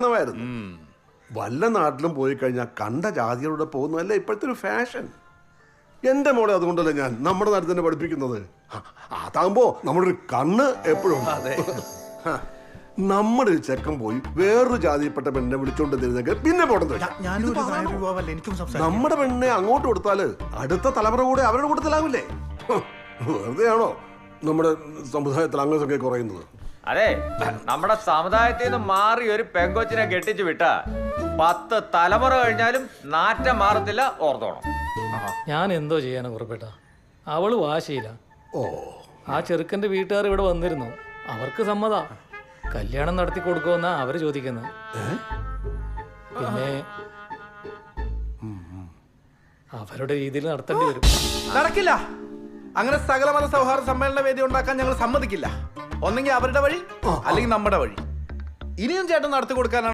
ായിരുന്നു വല്ല നാട്ടിലും പോയി കഴിഞ്ഞാൽ കണ്ട ജാതികളുടെ പോകുന്നതല്ല ഇപ്പോഴത്തെ ഒരു ഫാഷൻ എന്റെ മോളെ അതുകൊണ്ടല്ലേ ഞാൻ നമ്മുടെ നാട്ടിൽ തന്നെ പഠിപ്പിക്കുന്നത്. അതാകുമ്പോ നമ്മുടെ ഒരു കണ്ണ് എപ്പോഴും നമ്മുടെ ഒരു ചെക്കൻ പോയി വേറൊരു ജാതിയിൽപ്പെട്ട പെണ്ണിനെ വിളിച്ചോണ്ട് തരുന്നെങ്കിൽ പിന്നെ സംസാരിക്കാം. നമ്മുടെ പെണ്ണിനെ അങ്ങോട്ട് കൊടുത്താൽ അടുത്ത തലമുറ കൂടെ അവരുടെ കൂട്ടത്തിലാവില്ലേ? വെറുതെയാണോ നമ്മുടെ സമുദായത്തിൽ അംഗസംഖ്യ കുറയുന്നത്? അതെ നമ്മുടെ സമുദായത്തിൽ നിന്ന് മാറി ഒരു പെങ്കൊച്ചിനെ കെട്ടിച്ചു വിട്ട പത്ത് തലമുറ കഴിഞ്ഞാലും നാറ്റം മാറത്തില്ല ഓർത്തോണം. ഞാൻ എന്തോ ചെയ്യാനാ കുറപ്പെട്ട അവൾ വാശിയില്ല ഓ. ആ ചെറുക്കന്റെ വീട്ടുകാർ ഇവിടെ വന്നിരുന്നു. അവർക്ക് സമ്മത. കല്യാണം നടത്തി കൊടുക്കുമെന്നാ അവർ ചോദിക്കുന്നത് പിന്നെ അവരുടെ രീതിയിൽ നടത്തേണ്ടി വരും. നടക്കില്ല. അങ്ങനെ സകലമത സൗഹാർദ്ദ സമ്മേളന വേദി ഉണ്ടാക്കാൻ ഞങ്ങൾ സമ്മതിക്കില്ല. ഒന്നെങ്കിൽ അവരുടെ വഴി അല്ലെങ്കിൽ നമ്മുടെ വഴി. ഇനിയും ചേട്ടൻ നടത്തി കൊടുക്കാനാണ്